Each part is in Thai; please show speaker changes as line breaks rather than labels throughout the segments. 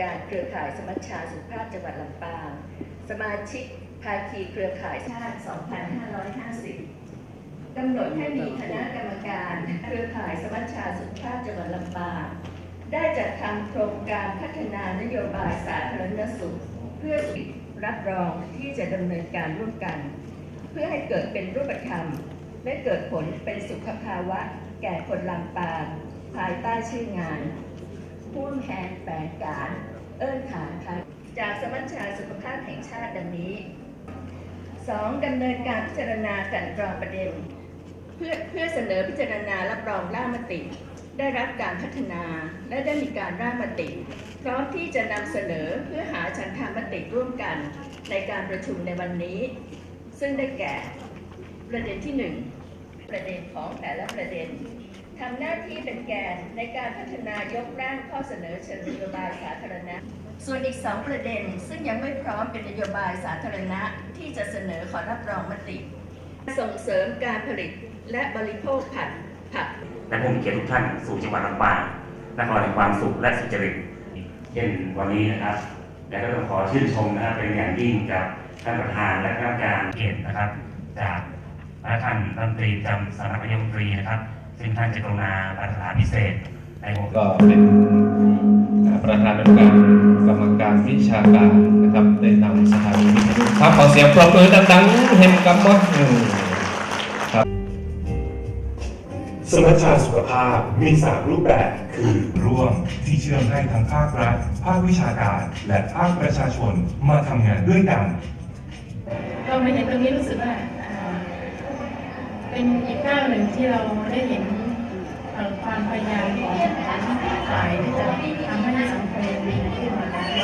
การเครือข่ายสมัชชาสุขภาพจังหวัดลำปาง สมาชิกภาคีเครือข่ายชาติ 2550 กำหนดให้มีคณะกรรมการเครือข่ายสมัชชาสุขภาพจังหวัดลำปาง ได้จัดทำโครงการพัฒนานโยบายสาธารณสุข เพื่อรับรองที่จะดำเนินการร่วมกัน เพื่อให้เกิดเป็นรูปธรรม และเกิดผลเป็นสุขภาวะ แก่คนลำปางภายใต้ชื่องาน ผู้แทนแฝงการเอิ้นขานค่ะจากสมัชชาสุขภาพแห่งชาติดังนี้ 2. ดำเนินการพิจารณากลันกรองประเด็น เพื่อเพื่อเสนอพิจารณารับรองร่างมติ ได้รับการพัฒนาและได้มีการร่างมติ พร้อมที่จะนำเสนอเพื่อหาฉันทามติร่วมกันในการประชุมในวันนี้ ซึ่งได้แก่ ประเด็นที่ 1 ประเด็นของแต่ละประเด็นำหน้าที่เป็นแกนในการพัฒนายกร่างข้อเสนอเชิงนโยบายสาธารณะ ส่วนอีก2ประเด็นซึ่งยังไม่พร้อมเป็นนโยบายสาธารณะที่จะเสนอขอรับรองมติ ส่งเสริมการผลิตและบริโภคผักผัก
และผู้มีเกียรติทุกท่านสู่จังหวัดลำปางนครแห่งความสุขและสุจริตเช่นวันนี้นะครับและก็ต้องขอชื่นชมนะครับเป็นอย่างยิ่งกับท่านประธานและคณะกรรมการเกียรตินะครับ จากท่านรัฐมนตรีจำสำนักนายกรัฐมนตรีนะครับ ซึ่งท่านจะกรุณาประทานพิเศษในหัวข้อ
ก็เป็นประธานกรรมการกรรมการวิชาการนะครับได้นำสถานีวิทยุครับขอเสียงปรบมือดังๆเห็นกับว่าอืม
สมัชชาสุขภาพมี3รูปแบบคือ
ร่วมที่เชื่อมให้ทั้งภาครัฐ ภาควิชาการ และภาคประชาชนมาทำงานด้วยกัน
เรามาเห็นตรงนี้รู้สึกว่าอ่า เป็นอีกก้าวหนึ่งที่เราได้เห็นความพยายามของฝ่ายที่จะทำให้สังคมดีขึ้น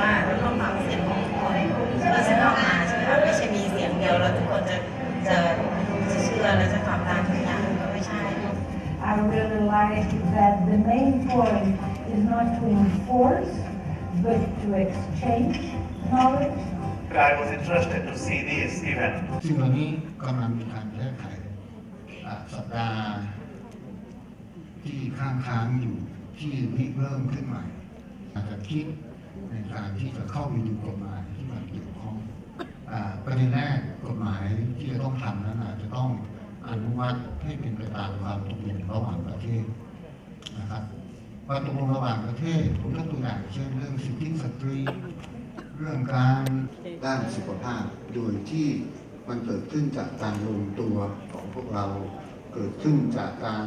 ว่าเราต้องฟังเสียงของทุกคนที่ฉันออกมาใช่ไหมคะไม่ใช่มีเสียงเดียวแล้วทุกคนจะจะจะเชื่อและจะทำตามทุกอย่างก็ไม่ใช่
I really like that the main point is not to enforce, but to exchange knowledge.
I was interested to see this event
ซึ่งตอนนี้กำลังมีการแก้ไข สัปดาห์ ที่ค้างค้างๆอยู่ที่ริเริ่มขึ้นใหม่ อาจจะคิดในการที่จะเข้าไปดูกฎหมายที่มันเกี่ยวข้องประเด็นแรกกฎหมายที่จะต้องทำนั้นอาจจะต้องอนุมัติให้เป็นไปตามความตกลงระหว่างประเทศนะครับความตกลงระหว่างประเทศผมยกตัวอย่างเช่นเรื่องสิทธิสตรี เรื่องการด้านสุขภาพโดยที่ มันเกิดขึ้นจากการรวมตัวของพวกเรา เกิดขึ้นจากการ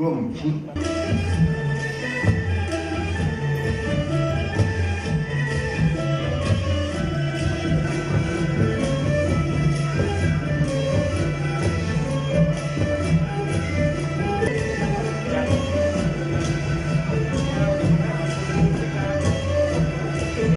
ร่วมคิด